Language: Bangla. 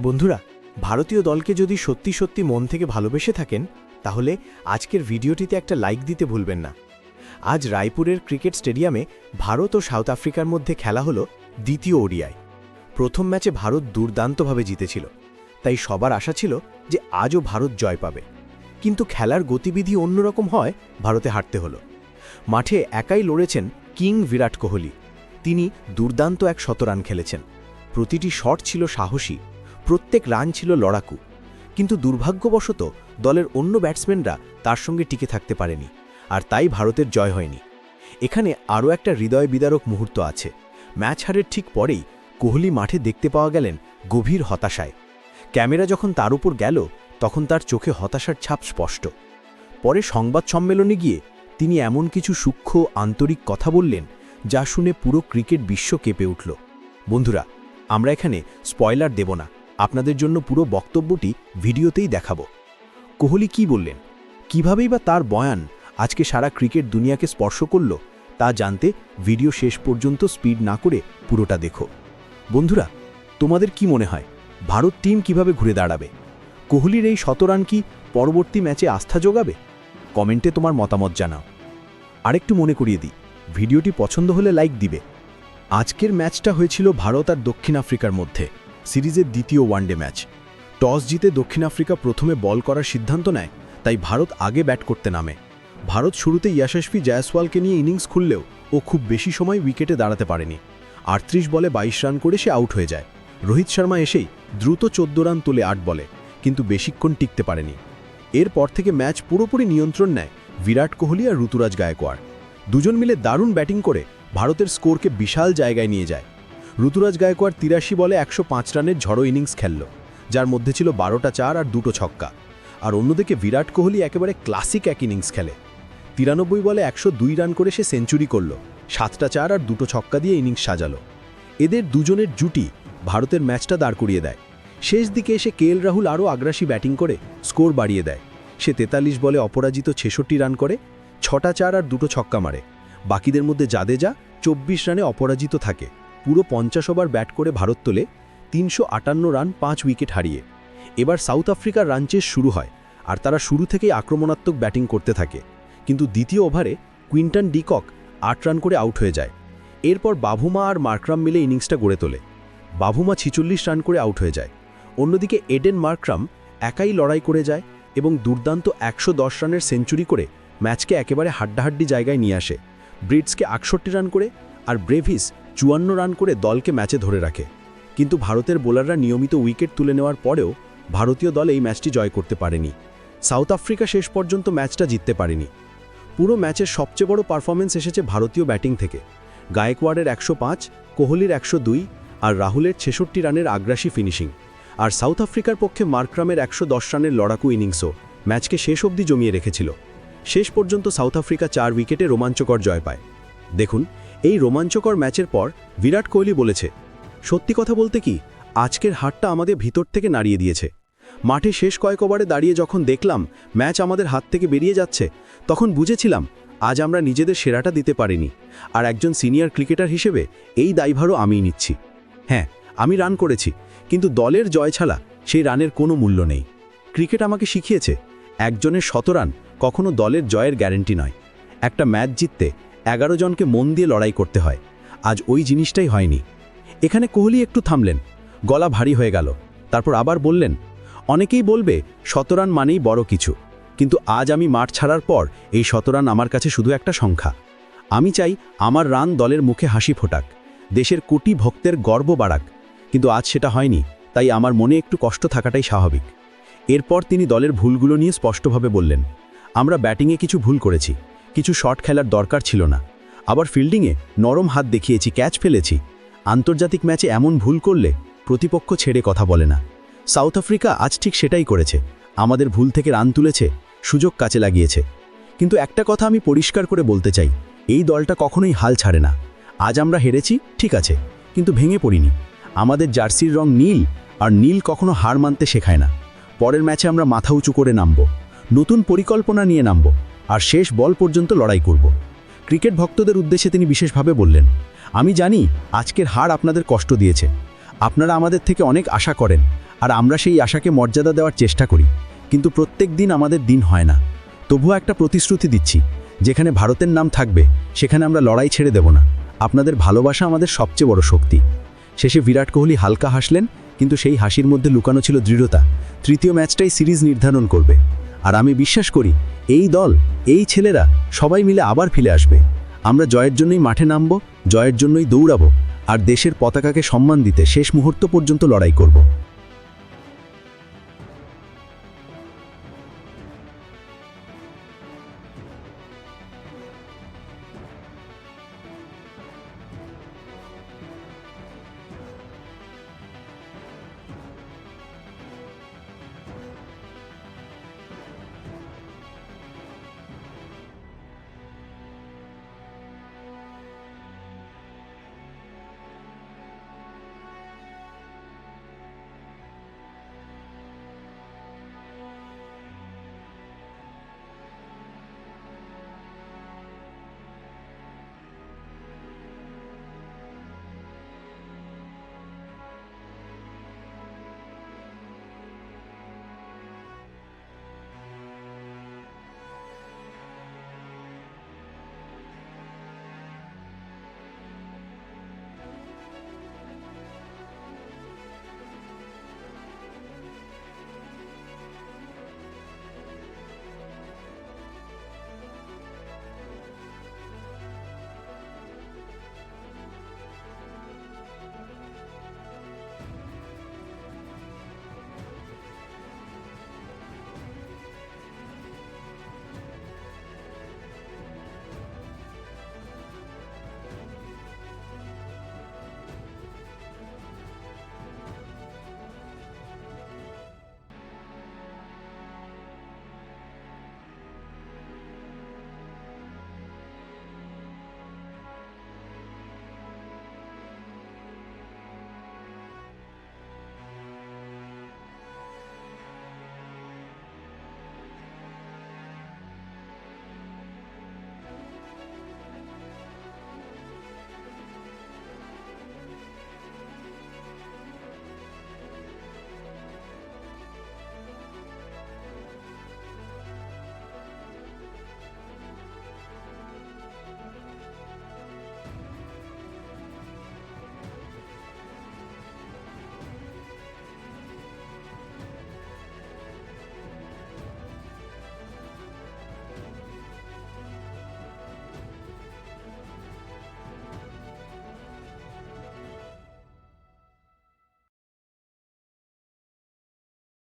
বন্ধুরা, ভারতীয় দলকে যদি সত্যি সত্যি মন থেকে ভালোবেসে থাকেন, তাহলে আজকের ভিডিওটিতে একটা লাইক দিতে ভুলবেন না। আজ রায়পুরের ক্রিকেট স্টেডিয়ামে ভারত ও সাউথ আফ্রিকার মধ্যে খেলা হলো দ্বিতীয় ওডিআই। প্রথম ম্যাচে ভারত দুর্দান্তভাবে জিতেছিল। তাই সবার আশা ছিল যে আজও ভারত জয় পাবে। কিন্তু খেলার গতিবিধি অন্যরকম হয় ভারতে হারতে হলো। মাঠে একাই লড়েছেন কিং বিরাট কোহলি। তিনি দুর্দান্ত এক শতরান খেলেছেন। প্রতিটি শট ছিল সাহসী। প্রত্যেক রান ছিল লড়াকু। কিন্তু দুর্ভাগ্যবশত দলের অন্য ব্যাটসম্যানরা তার সঙ্গে টিকে থাকতে পারেনি, আর তাই ভারতের জয় হয়নি। এখানে আরও একটা হৃদয় বিদারক মুহূর্ত আছে। ম্যাচ হারের ঠিক পরেই কোহলি মাঠে দেখতে পাওয়া গেলেন গভীর হতাশায়। ক্যামেরা যখন তার উপর গেল, তখন তার চোখে হতাশার ছাপ স্পষ্ট। পরে সংবাদ সম্মেলনে গিয়ে তিনি এমন কিছু সূক্ষ্ম, আন্তরিক কথা বললেন, যা শুনে পুরো ক্রিকেট বিশ্ব কেঁপে উঠল। বন্ধুরা, আমরা এখানে স্পয়লার দেব না। আপনাদের জন্য পুরো বক্তব্যটি ভিডিওতেই দেখাবো। কোহলি কি বললেন? কিভাবেই বা তার বয়ান আজকে সারা ক্রিকেট দুনিয়াকে স্পর্শ করল, তা জানতে ভিডিও শেষ পর্যন্ত স্পিড না করে পুরোটা দেখো। বন্ধুরা, তোমাদের কি মনে হয়, ভারত টিম কীভাবে ঘুরে দাঁড়াবে? কোহলির এই শতরান কি পরবর্তী ম্যাচে আস্থা যোগাবে? কমেন্টে তোমার মতামত জানাও। আরেকটু মনে করিয়ে দিই, ভিডিওটি পছন্দ হলে লাইক দিবে। আজকের ম্যাচটা হয়েছিল ভারত আর দক্ষিণ আফ্রিকার মধ্যে। সিরিজের দ্বিতীয় ওয়ানডে ম্যাচ। টস জিতে দক্ষিণ আফ্রিকা প্রথমে বল করার সিদ্ধান্ত নেয়, তাই ভারত আগে ব্যাট করতে নামে। ভারত শুরুতে ইয়াশস্বী জয়সওয়ালকে নিয়ে ইনিংস খুললেও ও খুব বেশি সময় উইকেটে দাঁড়াতে পারেনি। আটত্রিশ বলে ২২ রান করে সে আউট হয়ে যায়। রোহিত শর্মা এসেই দ্রুত চোদ্দ রান তুলে আট বলে, কিন্তু বেশিক্ষণ টিকতে পারেনি। এরপর থেকে ম্যাচ পুরোপুরি নিয়ন্ত্রণ নেয় বিরাট কোহলি আর ঋতুরাজ গায়কোয়াড়। দুজন মিলে দারুণ ব্যাটিং করে ভারতের স্কোরকে বিশাল জায়গায় নিয়ে যায়। ঋতুরাজ গায়কোয়াড় তিরাশি বলে একশো পাঁচ রানের ঝড়ো ইনিংস খেলল, যার মধ্যে ছিল বারোটা চার আর দুটো ছক্কা। আর অন্যদিকে বিরাট কোহলি একেবারে ক্লাসিক এক ইনিংস খেলে। তিরানব্বই বলে একশো দুই রান করে সে সেঞ্চুরি করল, সাতটা চার আর দুটো ছক্কা দিয়ে ইনিংস সাজালো। এদের দুজনের জুটি ভারতের ম্যাচটা দাঁড় করিয়ে দেয়। শেষ দিকে এসে কে রাহুল আরও আগ্রাসী ব্যাটিং করে স্কোর বাড়িয়ে দেয়। সে তেতাল্লিশ বলে অপরাজিত ছেষট্টি রান করে, ছটা চার আর দুটো ছক্কা মারে। বাকিদের মধ্যে জাদেজা চব্বিশ রানে অপরাজিত থাকে। পুরো পঞ্চাশ ওভার ব্যাট করে ভারত তোলে তিনশো আটান্ন রান, পাঁচ উইকেট হারিয়ে। এবার সাউথ আফ্রিকার রান চেস শুরু হয় আর তারা শুরু থেকেই আক্রমণাত্মক ব্যাটিং করতে থাকে। কিন্তু দ্বিতীয় ওভারে কুইন্টন ডিকক আট রান করে আউট হয়ে যায়। এরপর বাভুমা আর মার্করাম মিলে ইনিংসটা গড়ে তোলে। বাভুমা ছিচল্লিশ রান করে আউট হয়ে যায়। অন্যদিকে এডেন মার্করাম একাই লড়াই করে যায় এবং দুর্দান্ত একশো দশ রানের সেঞ্চুরি করে ম্যাচকে একেবারে হাড্ডাহাড্ডি জায়গায় নিয়ে আসে। ব্রিডসকে আটষট্টি রান করে আর ব্রেভিস চুয়ান্ন রান করে দলকে ম্যাচে ধরে রাখে। কিন্তু ভারতের বোলাররা নিয়মিত উইকেট তুলে নেওয়ার পরেও ভারতীয় দল এই ম্যাচটি জয় করতে পারেনি। সাউথ আফ্রিকা শেষ পর্যন্ত ম্যাচটা জিততে পারেনি। পুরো ম্যাচের সবচেয়ে বড় পারফরমেন্স এসেছে ভারতীয় ব্যাটিং থেকে। গায়েকওয়াড়ের একশো পাঁচ, কোহলির একশো দুই আর রাহুলের ছেষট্টি রানের আগ্রাসী ফিনিশিং। আর সাউথ আফ্রিকার পক্ষে মার্ক্রামের একশো দশ রানের লড়াকু ইনিংসও ম্যাচকে শেষ অবধি জমিয়ে রেখেছিল। শেষ পর্যন্ত সাউথ আফ্রিকা চার উইকেটে রোমাঞ্চকর জয় পায়। দেখুন এই রোমাঞ্চকর ম্যাচের পর বিরাট কোহলি বলেছে, সত্যি কথা বলতে কি, আজকের হারটা আমাদের ভিতর থেকে নাড়িয়ে দিয়েছে। মাঠে শেষ কয়েক ওভারে দাঁড়িয়ে যখন দেখলাম ম্যাচ আমাদের হাত থেকে বেরিয়ে যাচ্ছে, তখন বুঝেছিলাম আজ আমরা নিজেদের সেরাটা দিতে পারিনি আর একজন সিনিয়র ক্রিকেটার হিসেবে এই দায়ভারও আমিই নিচ্ছি। হ্যাঁ আমি রান করেছি, কিন্তু দলের জয় ছাড়া সেই রানের কোনো মূল্য নেই। ক্রিকেট আমাকে শিখিয়েছে, একজনের শতরান কখনো দলের জয়ের গ্যারেন্টি নয়। একটা ম্যাচ জিততে এগারো জনকে মন দিয়ে লড়াই করতে হয়। আজ ওই জিনিসটাই হয়নি। এখানে কোহলি একটু থামলেন। গলা ভারী হয়ে গেল। তারপর আবার বললেন, অনেকেই বলবে শতরান মানেই বড় কিছু, কিন্তু আজ আমি মাঠ ছাড়ার পর এই শতরান আমার কাছে শুধু একটা সংখ্যা। আমি চাই আমার রান দলের মুখে হাসি ফোটাক, দেশের কোটি ভক্তের গর্ব বাড়াক, কিন্তু আজ সেটা হয়নি, তাই আমার মনে একটু কষ্ট থাকাটাই স্বাভাবিক। এরপর তিনি দলের ভুলগুলো নিয়ে স্পষ্টভাবে বললেন, আমরা ব্যাটিংয়ে কিছু ভুল করেছি। কিছু শট খেলার দরকার ছিল না। আবার ফিল্ডিংয়ে নরম হাত দেখিয়েছি, ক্যাচ ফেলেছি। আন্তর্জাতিক ম্যাচে এমন ভুল করলে প্রতিপক্ষ ছেড়ে কথা বলে না। সাউথ আফ্রিকা আজ ঠিক সেটাই করেছে। আমাদের ভুল থেকে রান তুলেছে, সুযোগ কাছে লাগিয়েছে। কিন্তু একটা কথা আমি পরিষ্কার করে বলতে চাই, এই দলটা কখনোই হাল ছাড়ে না। আজ আমরা হেরেছি, ঠিক আছে, কিন্তু ভেঙে পড়িনি। আমাদের জার্সির রং নীল, আর নীল কখনো হার মানতে শেখায় না। পরের ম্যাচে আমরা মাথা উঁচু করে নামব। নতুন পরিকল্পনা নিয়ে নামব। আর শেষ বল পর্যন্ত লড়াই করব। ক্রিকেট ভক্তদের উদ্দেশ্যে তিনি বিশেষভাবে বললেন, আমি জানি আজকের হার আপনাদের কষ্ট দিয়েছে। আপনারা আমাদের থেকে অনেক আশা করেন, আর আমরা সেই আশাকে মর্যাদা দেওয়ার চেষ্টা করি, কিন্তু প্রত্যেক দিন আমাদের দিন হয় না। তবুও একটা প্রতিশ্রুতি দিচ্ছি, যেখানে ভারতের নাম থাকবে, সেখানে আমরা লড়াই ছেড়ে দেব না। আপনাদের ভালোবাসা আমাদের সবচেয়ে বড় শক্তি। শেষে বিরাট কোহলি হালকা হাসলেন, কিন্তু সেই হাসির মধ্যে লুকানো ছিল দৃঢ়তা। তৃতীয় ম্যাচটাই সিরিজ নির্ধারণ করবে। আর আমি বিশ্বাস করি এই দল, এই ছেলেরা সবাই মিলে আবার ফিরে আসবে। আমরা জয়ের জন্যই মাঠে নামব, জয়ের জন্যই দৌড়াবো, আর দেশের পতাকাকে সম্মান দিতে শেষ মুহূর্ত পর্যন্ত লড়াই করব।